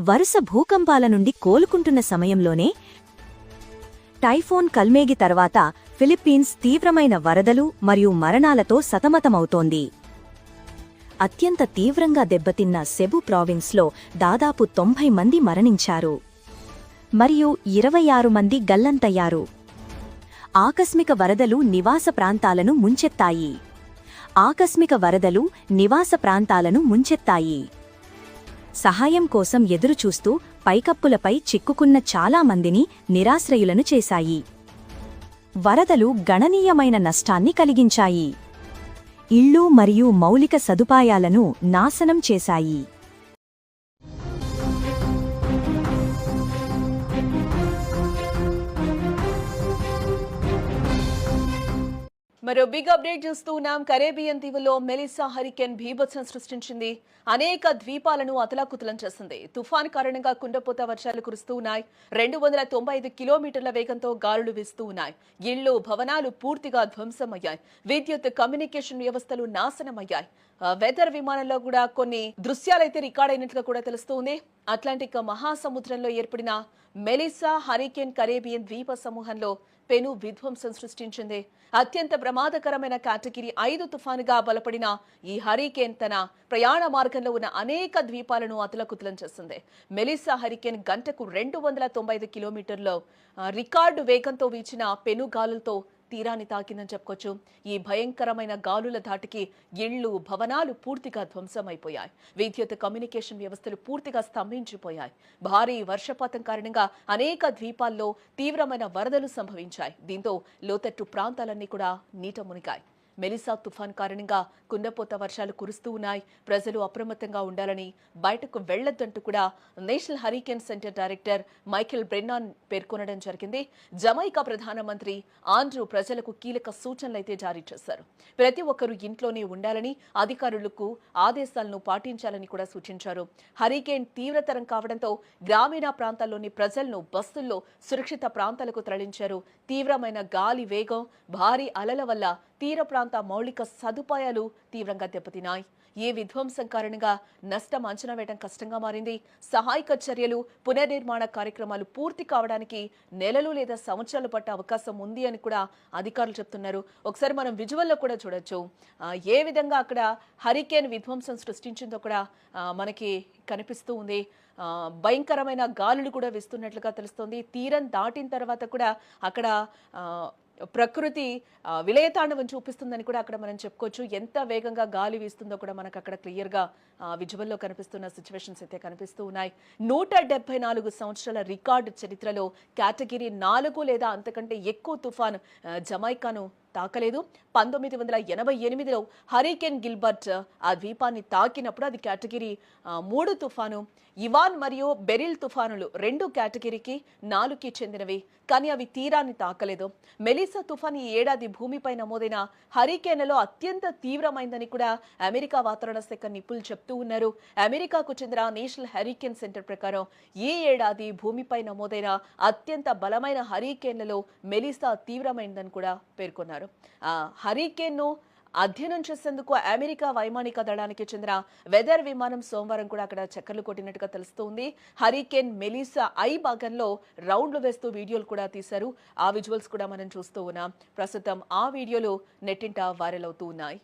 వరుస భూకంపాల నుండి కోలుకుంటున్న సమయంలోనే టైఫోన్ కల్మేగి తర్వాత ఫిలిప్పీన్స్ తీవ్రమైన వరదలు మరియు మరణాలతో సతమతమవుతోంది. అత్యంత తీవ్రంగా దెబ్బతిన్న సెబు ప్రావిన్స్లో దాదాపు తొంభై మంది మరణించారు. మరియు ఇరవై ఆరు మంది గల్లంతయ్యారు. ఆకస్మిక వరదలు నివాస ప్రాంతాలను ముంచెత్తాయి. ఆకస్మిక వరదలు నివాస ప్రాంతాలను ముంచెత్తాయి. సహాయం కోసం ఎదురుచూస్తూ పైకప్పులపై చిక్కుకున్న చాలా మందిని నిరాశ్రయులను చేశాయి. వరదలు గణనీయమైన నష్టాన్ని కలిగించాయి. ఇళ్ళు మరియు మౌలిక సదుపాయాలను నాశనం చేశాయి. మరో బిగ్ అప్డేట్ చూస్తూ ఉన్నాం. కరేబియన్ దీవుల్లో మెలిసా హరికెన్ భీభత్సం సృష్టించింది. అనేక ద్వీపాలను అతలాకుతలం చేసింది తుఫాన్ కారణంగా కుండపోత వర్షాలు కురుస్తూ ఉన్నాయి. రెండు వందల తొంభై ఐదు కిలోమీటర్ల వేగంతో గాలులు వీస్తూ ఉన్నాయి. ఇళ్ళు భవనాలు పూర్తిగా ధ్వంసమయ్యాయి. విద్యుత్ కమ్యూనికేషన్ వ్యవస్థలు నాశనమయ్యాయి. వెదర్ విమానంలో కూడా కొన్ని దృశ్యాలైతే రికార్డ్ అయినట్లుగా కూడా తెలుస్తుంది అట్లాంటిక్ మహాసముద్రంలో ఏర్పడిన మెలిసా హరికేన్ కరేబియన్ ద్వీప సమూహంలో పెను విధ్వంసం సృష్టించింది. అత్యంత ప్రమాదకరమైన కేటగిరీ ఐదు తుఫానుగా బలపడిన ఈ హరికేన్ తన ప్రయాణ మార్గంలో ఉన్న అనేక ద్వీపాలను అతలకుతలం చేసింది మెలిసా హరికేన్ గంటకు రెండు వందల తొంభై ఐదు కిలోమీటర్ల రికార్డు వేగంతో వీచిన పెను గాలులతో తీరాన్ని తాకిందని చెప్పుకోవచ్చు. ఈ భయంకరమైన గాలుల ధాటికి ఇళ్ళు భవనాలు పూర్తిగా ధ్వంసమైపోయాయి. విద్యుత్ కమ్యూనికేషన్ వ్యవస్థలు పూర్తిగా స్తంభించిపోయాయి. భారీ వర్షపాతం కారణంగా అనేక ద్వీపాల్లో తీవ్రమైన వరదలు సంభవించాయి. దీంతో లోతట్టు ప్రాంతాలన్నీ కూడా నీట మునిగాయి. మెలిసా తుఫాన్ కారణంగా కుండపోత వర్షాలు కురుస్తూ ఉన్నాయి. ప్రజలు అప్రమత్తంగా ఉండాలని బయటకు వెళ్ళొద్దంటూ కూడా national hurricane centre director Michael Brennan పేర్కొనడం జరిగింది. జమైకా ప్రధానమంత్రి ఆండ్రూ ప్రజలకు కీలక సూచనలు అయితే జారీ చేశారు. ప్రతి ఒక్కరూ ఇంట్లోనే ఉండాలని అధికారులకు ఆదేశాలను పాటించాలని కూడా సూచించారు. హరికేన్ తీవ్రతరం కావడంతో గ్రామీణ ప్రాంతాల్లోని ప్రజలను బస్సుల్లో సురక్షిత ప్రాంతాలకు తరలించారు. తీవ్రమైన గాలి వేగం భారీ అలల వల్ల తీర ప్రాంత మౌలిక సదుపాయాలు తీవ్రంగా దెబ్బతిన్నాయి. ఏ విధ్వంసం కారణంగా నష్టం అంచనా వేయడం కష్టంగా మారింది. సహాయక చర్యలు పునర్నిర్మాణ కార్యక్రమాలు పూర్తి కావడానికి నెలలు లేదా సంవత్సరాలు పట్టే అవకాశం ఉంది అని కూడా అధికారులు చెప్తున్నారు. ఒకసారి మనం విజువల్లో కూడా చూడొచ్చు. ఏ విధంగా అక్కడ హరికేన్ విధ్వంసం సృష్టించిందో కూడా మనకి కనిపిస్తూ ఉంది. భయంకరమైన గాలులు కూడా వేస్తున్నట్లుగా తెలుస్తోంది. తీరం దాటిన తర్వాత కూడా అక్కడ ప్రకృతి విలయతాండవం చూపిస్తుందని కూడా అక్కడ మనం చెప్పుకోవచ్చు. ఎంత వేగంగా గాలి వీస్తుందో కూడా మనకు అక్కడ క్లియర్గా విజువల్లో కనిపిస్తున్న సిచ్యువేషన్స్ అయితే కనిపిస్తూ ఉన్నాయి. నూట డెబ్బై నాలుగు సంవత్సరాల రికార్డు చరిత్రలో కేటగిరీ నాలుగు లేదా అంతకంటే ఎక్కువ తుఫాన్ జమైకాను తాకలేదు. పంతొమ్మిది వందల ఎనభై ఎనిమిదిలో హరికేన్ గిల్బర్ట్ ఆ ద్వీపాన్ని తాకినప్పుడు అది కేటగిరీ ఆ, మూడు తుఫాను. ఇవాన్ మరియు బెరిల్ తుఫానులు రెండు కేటగిరీకి నాలుగుకి చెందినవి. కానీ అవి తీరాన్ని తాకలేదు. మెలిసా తుఫాన్ ఈ ఏడాది భూమిపై నమోదైన హరికేన్లలో అత్యంత తీవ్రమైందని కూడా అమెరికా వాతావరణ శాఖ నిపుణులు చెప్తూ ఉన్నారు. అమెరికాకు చెందిన నేషనల్ హరికేన్ సెంటర్ ప్రకారం ఈ ఏడాది భూమిపై నమోదైన అత్యంత బలమైన హరికేన్లలో మెలిసా తీవ్రమైందని కూడా పేర్కొన్నారు. ఆ హరికేన్ను అధ్యయనం చేసేందుకు అమెరికా వైమానిక దళానికి చెందిన వెదర్ విమానం సోమవారం కూడా అక్కడ చక్కర్లు కొట్టినట్టుగా తెలుస్తోంది. హరికేన్ మెలిసా ఐ భాగంలో రౌండ్లు వేస్తూ వీడియోలు కూడా తీశారు. ఆ విజువల్స్ కూడా మనం చూస్తూ ఉన్నాం. ప్రస్తుతం ఆ వీడియోలు నెట్టింట వైరల్ అవుతూ ఉన్నాయి.